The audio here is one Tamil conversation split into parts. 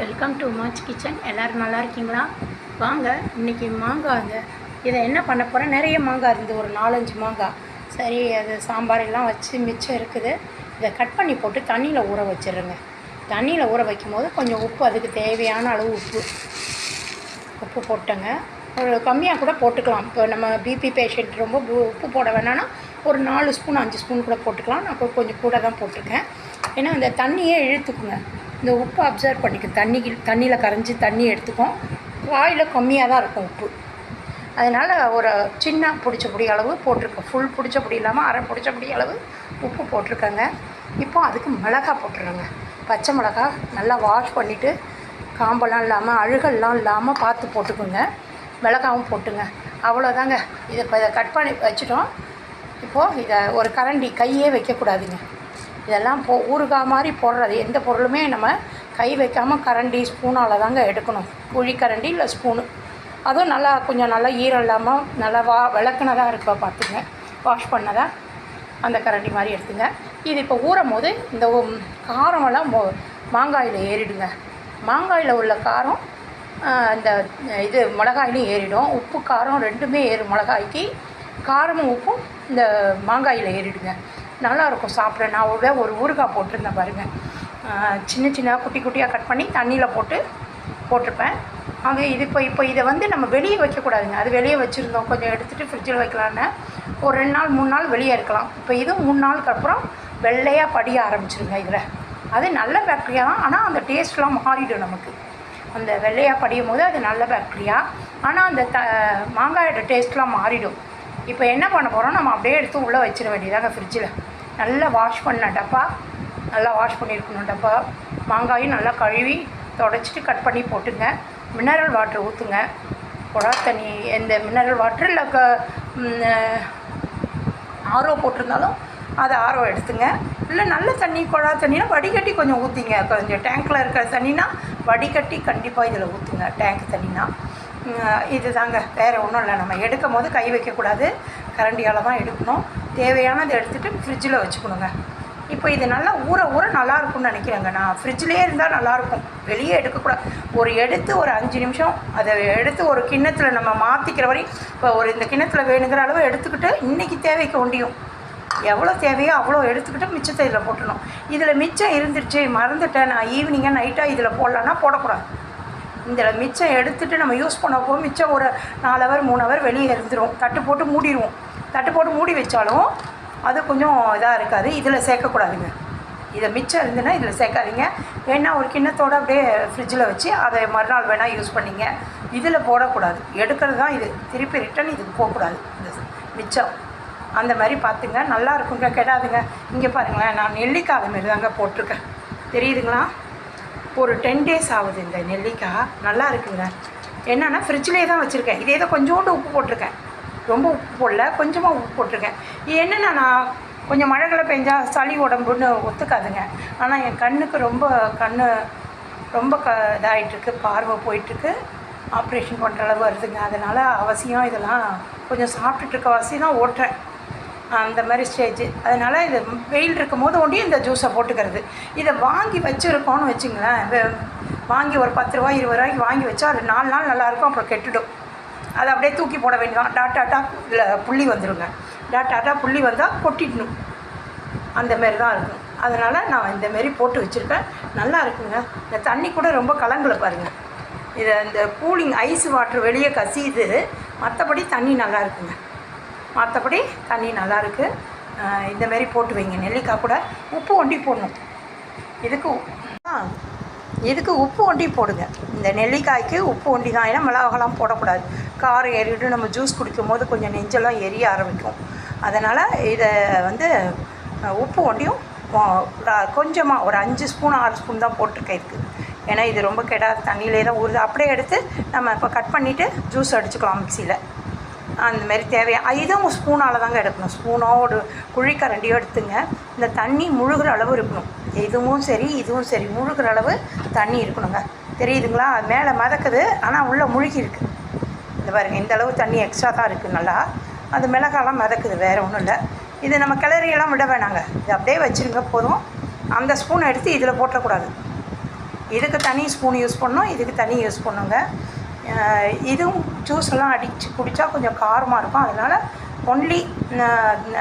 வெல்கம் டு மாச் கிச்சன் எல்லோரும் நல்லா இருக்கீங்களா? வாங்க இன்றைக்கி மாங்காய்ங்க இதை என்ன பண்ண போகிறேன் நிறைய மாங்காய் இருந்து ஒரு நாலஞ்சு மாங்காய் சரி அது சாம்பார் எல்லாம் வச்சு மிச்சம் இருக்குது. இதை கட் பண்ணி போட்டு தண்ணியில் ஊற வச்சிடுங்க தண்ணியில் ஊற வைக்கும் போது கொஞ்சம் உப்பு அதுக்கு தேவையான அளவு உப்பு. உப்பு போட்டேங்க. ஒரு கம்மியாக கூட போட்டுக்கலாம். இப்போ நம்ம பிபி பேஷண்ட் ரொம்ப உப்பு போட வேணான்னா ஒரு நாலு ஸ்பூன் அஞ்சு ஸ்பூன் கூட போட்டுக்கலாம். நான் கொஞ்சம் கூட தான் போட்டிருக்கேன். ஏன்னா அந்த தண்ணியே இழுத்துக்குங்க. இந்த உப்பு அப்சர்வ் பண்ணிக்கும் தண்ணி தண்ணியில் கரைஞ்சி தண்ணி எடுத்துக்கும். வாயில் கம்மியாக தான் இருக்கும் உப்பு. அதனால் ஒரு சின்ன பிடிச்ச பொடி அளவு போட்டிருக்கேன். ஃபுல் பிடிச்ச பொடி இல்லாமல் அரை பிடிச்ச பொடி அளவு உப்பு போட்டிருக்கேங்க. இப்போ அதுக்கு மிளகா போட்டுருங்க பச்சை மிளகா நல்லா வாஷ் பண்ணிவிட்டு காம்பெல்லாம் இல்லாமல் அழுகெல்லாம் இல்லாமல் பார்த்து போட்டுக்கோங்க. மிளகாவும் போட்டுங்க. அவ்வளோதாங்க இதை இப்போ இதை கட் பண்ணி வச்சுட்டோம். இப்போது இதை ஒரு கரண்டி கையே வைக்கக்கூடாதுங்க. இதெல்லாம் போ ஊறுகாய் மாதிரி போடுறது. எந்த பொருளுமே நம்ம கை வைக்காமல் கரண்டி ஸ்பூனால் தாங்க எடுக்கணும். குழி கரண்டி இல்லை ஸ்பூனு. அதுவும் நல்லா கொஞ்சம் நல்லா ஈரம் இல்லாமல் நல்லா வா விளக்குனதாக இருக்க பார்த்துங்க. வாஷ் பண்ணதா அந்த கரண்டி மாதிரி எடுத்துங்க. இது இப்போ ஊறும் போது இந்த காரமெல்லாம் மாங்காயில் ஏறிடுங்க. மாங்காயில் உள்ள காரம் இந்த இது மிளகாயிலையும் ஏறிடும். உப்பு காரம் ரெண்டுமே ஏறும் மிளகாய்க்கு. காரமும் உப்பும் இந்த மாங்காயில் ஏறிடுங்க. நல்லாயிருக்கும் சாப்பிட. நான் ஒரு ஒரு ஊறுகாய் போட்டிருந்தேன் பாருங்கள் சின்ன சின்ன குட்டி குட்டியாக கட் பண்ணி தண்ணியில் போட்டு போட்டிருப்பேன். அது இது இப்போ இப்போ இதை வந்து நம்ம வெளியே வைக்கக்கூடாதுங்க. அது வெளியே வச்சுருந்தோம். கொஞ்சம் எடுத்துகிட்டு ஃப்ரிட்ஜில் வைக்கலான்னு ஒரு ரெண்டு நாள் மூணு நாள் வெளியே இருக்கலாம். இப்போ இது மூணு நாளுக்கு அப்புறம் வெள்ளையாக படிய ஆரம்பிச்சிருங்க இதில். அது நல்ல பேக்டீரியா தான். ஆனால் அந்த டேஸ்ட்லாம் மாறிடும் நமக்கு. அந்த வெள்ளையாக படியும் போது அது நல்ல பேக்டீரியா ஆனால் அந்த த மாங்காயோட டேஸ்ட்லாம் மாறிடும். இப்போ என்ன பண்ண போகிறோம் நம்ம அப்படியே எடுத்து உள்ளே வச்சிட வேண்டியதாங்க ஃப்ரிட்ஜில் நல்லா வாஷ் பண்ண டப்பா. நல்லா வாஷ் பண்ணியிருக்கணும் டப்பா. மாங்காயும் நல்லா கழுவி தொடச்சிட்டு கட் பண்ணி போட்டுங்க. மினரல் வாட்டர் ஊற்றுங்க குடா தண்ணி எந்த மினரல் வாட்டர் இல்லை க ஆரோ போட்டிருந்தாலும் அதை ஆரோ எடுத்துங்க. இல்லை நல்ல தண்ணி குழா தண்ணினா வடிகட்டி கொஞ்சம் ஊற்றிங்க கொஞ்சம் டேங்க்கில் இருக்கிற தண்ணினா வடிகட்டி கண்டிப்பாக இதில் ஊற்றுங்க டேங்க் தண்ணினா. இது தாங்க வேறு ஒன்றும் இல்லை. நம்ம எடுக்கும் போது கை வைக்கக்கூடாது. கரண்டியால் தான் எடுக்கணும். தேவையானதை எடுத்துகிட்டு ஃப்ரிட்ஜில் வச்சுக்கணுங்க. இப்போ இது நல்லா ஊற ஊற நல்லாயிருக்கும்னு நினைக்கிறேங்க. நான் ஃப்ரிட்ஜ்லேயே இருந்தால் நல்லாயிருக்கும். வெளியே எடுக்கக்கூடாது. ஒரு எடுத்து ஒரு அஞ்சு நிமிஷம் அதை எடுத்து ஒரு கிண்ணத்தில் நம்ம மாற்றிக்கிற வரை இப்போ ஒரு இந்த கிண்ணத்தில் வேணுங்கிற அளவு எடுத்துக்கிட்டு இன்றைக்கி தேவைக்கு ஒண்டியும் எவ்வளோ தேவையோ அவ்வளோ எடுத்துக்கிட்டு மிச்சத்தை இதில் போட்டணும் இதில் மிச்சம் இருந்துருச்சு மறந்துட்டேன். நான் ஈவினிங்காக நைட்டாக இதில் போடலான்னா போடக்கூடாது. இதில் மிச்சம் எடுத்துகிட்டு நம்ம யூஸ் பண்ண மிச்சம் ஒரு நாலு ஹவர் மூணு ஹவர் வெளியே இருந்துரும். தட்டு போட்டு மூடிடுவோம் தட்டு போட்டு மூடி வச்சாலும் அது கொஞ்சம் இதாக இருக்காது. இதில் சேர்க்கக்கூடாதுங்க. இதை மிச்சம் இருந்துன்னா இதில் சேர்க்காதீங்க. வேணா ஒரு கிண்ணத்தோட அப்படியே ஃப்ரிட்ஜில் வச்சு அதை மறுநாள் வேணால் யூஸ் பண்ணிங்க. இதில் போடக்கூடாது. எடுக்கிறது தான் இது. திருப்பி ரிட்டன் இதுக்கு போகக்கூடாது. இந்த மிச்சம். அந்த மாதிரி பார்த்துங்க. நல்லா இருக்குங்க. கெடாதுங்க. இங்கே பாருங்களேன். நான் நெல்லிக்காய் அது தாங்க போட்டிருக்கேன். தெரியுதுங்களா? ஒரு டென் டேஸ் ஆகுது இந்த நெல்லிக்காய். நல்லா இருக்குங்க. என்னென்னா ஃப்ரிட்ஜ்லேயே தான் வச்சுருக்கேன். இதே தான் கொஞ்சோண்டு உப்பு போட்டிருக்கேன். ரொம்ப உப்பு போடல கொஞ்சமாக உப்பு போட்டிருக்கேன். இது என்னென்னா நான் கொஞ்சம் மழைகளை பெஞ்சால் சளி உடம்புன்னு ஒத்துக்காதுங்க. ஆனால் என் கண்ணுக்கு ரொம்ப கண் ரொம்ப க இதாகிட்டுருக்கு பார்வை போயிட்டுருக்கு. ஆப்ரேஷன் பண்ணுற அளவு வருதுங்க. அதனால் அவசியம் இதெல்லாம் கொஞ்சம் சாப்பிட்டுட்டு இருக்க வாசி தான் ஓட்டுறேன். அந்த மாதிரி ஸ்டேஜ் அதனால் இது வெயில் இருக்கும் போது ஒண்டி இந்த ஜூஸை போட்டுக்கிறது. இதை வாங்கி வச்சுருக்கோன்னு வச்சுங்களேன். வாங்கி ஒரு பத்து ரூபா இருபது ரூபாய்க்கு வாங்கி வச்சா அது நாலு நாள் நல்லாயிருக்கும் அப்புறம் கெட்டுடும். அதை அப்படியே தூக்கி போட வேண்டியதான் டாட்டாட்டா இதில் புள்ளி வந்துடுங்க டாட்டாட்டா புள்ளி வந்தால் கொட்டிடணும். அந்த மாரி தான் இருக்கும். அதனால் நான் இந்த மாரி போட்டு வச்சுருக்கேன். நல்லா இருக்குங்க. இந்த தண்ணி கூட ரொம்ப கலங்கலை பாருங்கள் இதை இந்த கூலிங் ஐஸ் வாட்ரு வெளியே கசியுது. மற்றபடி தண்ணி நல்லா இருக்குங்க. மற்றபடி தண்ணி நல்லா இந்தமாரி இந்த மாரி போட்டு வைங்க. நெல்லிக்காய் கூட உப்பு ஒண்டி போடணும். இதுக்கு ஆ இதுக்கு உப்பு ஒண்டி போடுங்க. இந்த நெல்லிக்காய்க்கு உப்பு ஒண்டி தான். ஏன்னா மிளகாலாம் போடக்கூடாது. காரம் ஏறிட்டு நம்ம ஜூஸ் குடிக்கும் போது கொஞ்சம் நெஞ்செல்லாம் எரிய ஆரம்பிக்கும். அதனால் இதை வந்து உப்பு ஒண்டியும் கொஞ்சமாக ஒரு அஞ்சு ஸ்பூன் ஆறு ஸ்பூன் தான் போட்டிருக்கேன் இருக்குது ஏன்னா இது ரொம்ப கெடாத தண்ணியிலே தான் ஊறுது. அப்படியே எடுத்து நம்ம இப்போ கட் பண்ணிவிட்டு ஜூஸ் அடிச்சுக்கலாம் மிக்சியில். அந்த மாதிரி தேவையா இதுவும் ஸ்பூனால் தாங்க எடுக்கணும். ஸ்பூனோ ஒரு குழிக்கரண்டியோ எடுத்துங்க. இந்த தண்ணி முழுகிற அளவு இருக்கணும். இதுவும் சரி இதுவும் சரி. முழுகிற அளவு தண்ணி இருக்கணுங்க. தெரியுதுங்களா? அது மேலே மதக்குது ஆனால் உள்ளே முழுகி இருக்குது இந்த பாருங்கள் இந்த அளவு தண்ணி எக்ஸ்ட்ரா தான் இருக்குது நல்லா. அது மிளகாலாம் மிதக்குது வேறு ஒன்றும் இல்லை. இது நம்ம கிளறியெல்லாம் விட வேணாங்க. இது அப்படியே வச்சுருங்க போதும். அந்த ஸ்பூன் எடுத்து இதில் போட்டக்கூடாது. இதுக்கு தனி ஸ்பூன் யூஸ் பண்ணணும் இதுக்கு தனி யூஸ் பண்ணுங்க. இதுவும் ஜூஸ் எல்லாம் அடித்து குடித்தா கொஞ்சம் காரமாக இருக்கும். அதனால் ஒன்லி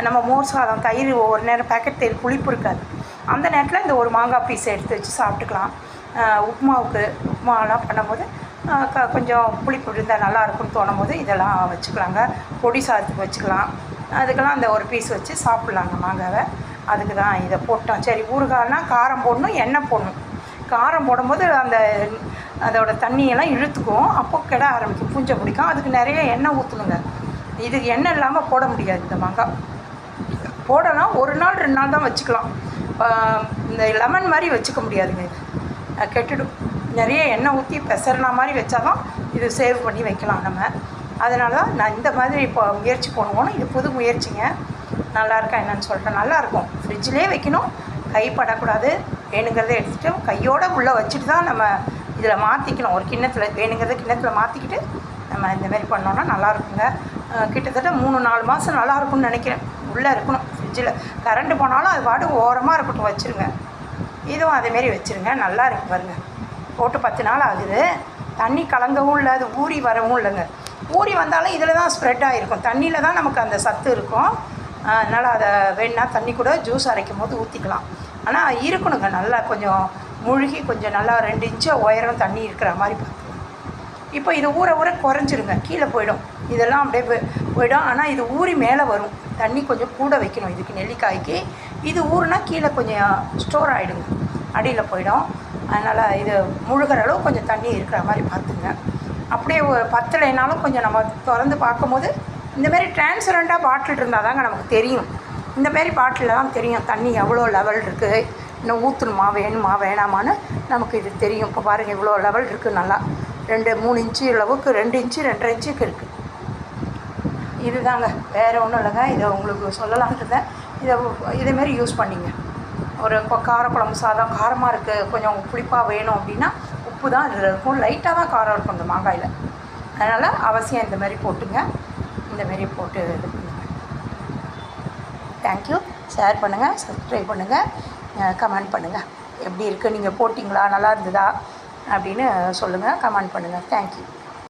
நம்ம மோர் சாதம் தயிர் ஒரு நேரம் பேக்கெட் தயிர் புளிப்பு இருக்காது. அந்த நேரத்தில் இந்த ஒரு மாங்காய் பீஸ் எடுத்து வச்சு சாப்பிட்டுக்கலாம். உப்புமாவுக்கு உப்புமாலாம் பண்ணும்போது க கொஞ்சம் புளிப்பு இருந்தால் நல்லாயிருக்கும்னு தோணும் போது இதெல்லாம் வச்சுக்கலாங்க. பொடி சாதத்துக்கு வச்சுக்கலாம். அதுக்கெல்லாம் அந்த ஒரு பீஸ் வச்சு சாப்பிட்லாங்க மாங்காவை. அதுக்கு தான் இதை போட்டோம். சரி ஊறுகாய்னா காரம் போடணும் எண்ணெய் போடணும். காரம் போடும்போது அந்த அதோட தண்ணியெல்லாம் இழுத்துக்கும். அப்போ கெட ஆரம்பிக்கும். பூஞ்சை பிடிக்கும். அதுக்கு நிறைய எண்ணெய் ஊற்றணுங்க இது எண்ணெய் இல்லாமல் போட முடியாது இந்த மாங்காய் போடலாம் ஒரு நாள் ரெண்டு நாள் தான் வச்சுக்கலாம். இந்த லெமன் மாதிரி வச்சுக்க முடியாதுங்க இது. கெட்டுடும். நிறைய எண்ணெய் ஊற்றி பெசர்னா மாதிரி வச்சா தான் இது சேவ் பண்ணி வைக்கலாம் நம்ம. அதனால தான் நான் இந்த மாதிரி இப்போ முயற்சி பண்ணுவோம் இது புது முயற்சிங்க. நல்லா இருக்கா என்னன்னு சொல்லிட்டு நல்லாயிருக்கும் ஃப்ரிட்ஜ்லேயே வைக்கணும். கை படக்கூடாது வேணுங்கிறத எடுத்துகிட்டு கையோடு உள்ளே வச்சுட்டு தான் நம்ம இதில் மாற்றிக்கணும் ஒரு கிண்ணத்தில் வேணுங்கிறத கிண்ணத்தில் மாற்றிக்கிட்டு நம்ம இந்த மாதிரி பண்ணோன்னா நல்லா இருக்குங்க கிட்டத்தட்ட மூணு நாலு மாதம் நல்லா இருக்கும்னு நினைக்கிறேன். உள்ளே இருக்கணும் ஃப்ரிட்ஜில் கரண்ட்டு போனாலும் அது பாட்டு ஓரமாக இருக்கட்டும் வச்சுருங்க. இதுவும் அதேமாரி வச்சுருங்க. நல்லா இருக்கு பாருங்க. போட்டு பத்து நாள் ஆகுது. தண்ணி கலங்கவும் இல்லை அது ஊறி வரவும் இல்லைங்க. ஊறி வந்தாலும் இதில் தான் ஸ்ப்ரெட் ஆகிருக்கும். தண்ணியில் தான் நமக்கு அந்த சத்து இருக்கும். அதனால் அதை வேணுன்னா தண்ணி கூட ஜூஸ் அரைக்கும் போது ஊற்றிக்கலாம் ஆனால் இருக்கணுங்க. நல்லா கொஞ்சம் முழுகி கொஞ்சம் நல்லா ரெண்டு இன்ச்சு உயரம் தண்ணி இருக்கிற மாதிரி பார்த்துக்கணும் இப்போ இது ஊற ஊற குறைஞ்சிருங்க. கீழே போயிடும். இதெல்லாம் அப்படியே போய்- போயிடும். ஆனால் இது ஊறி மேலே வரும். தண்ணி கொஞ்சம் கூட வைக்கணும். இதுக்கு நெல்லிக்காய்க்கு. இது ஊறுனா கீழே கொஞ்சம் ஸ்டோர் ஆகிடுங்க அடியில் போயிடும். அதனால் இது முழுகிற அளவு கொஞ்சம் தண்ணி இருக்கிற மாதிரி பார்த்துங்க. அப்படியே ஒரு பத்தலைனாலும் கொஞ்சம் நம்ம திறந்து பார்க்கும்போது இந்தமாரி டிரான்ஸ்பரண்ட்டாக பாட்டில் இருந்தால் தாங்க நமக்கு தெரியும். இந்த மாதிரி தான் தெரியும் தண்ணி எவ்வளோ லெவல் இருக்குது இன்னும் ஊற்றணுமா வேணுமா வேணாமான்னு நமக்கு இது தெரியும். இப்போ பாருங்கள் இவ்வளோ லெவல் இருக்குது நல்லா. ரெண்டு மூணு இன்ச்சு அளவுக்கு ரெண்டு இன்ச்சு ரெண்டரை இன்ச்சுக்கு இருக்குது இதுதாங்க. வேறு ஒன்றும் இல்லைங்க. இதை உங்களுக்கு சொல்லலான்ட்டு இதை இதேமாரி யூஸ் பண்ணிங்க. ஒரு இப்போ காரக்குழம்பு சாதம் காரமாக இருக்குது கொஞ்சம் புளிப்பாக வேணும் அப்படின்னா உப்பு தான் இதில் இருக்கும். லைட்டாக தான் காரம் இருக்கும் இந்த மாங்காயில். அதனால் அவசியம் இந்த மாதிரி போட்டுங்க. இந்த மாரி போட்டு இது தேங்க்யூ ஷேர் பண்ணுங்கள் சப்ஸ்கிரைப் பண்ணுங்கள் கமெண்ட் பண்ணுங்கள் எப்படி இருக்குது நீங்கள் போட்டிங்களா? நல்லா இருந்ததா? அப்படின்னு சொல்லுங்கள் கமெண்ட் பண்ணுங்கள் தேங்க்யூ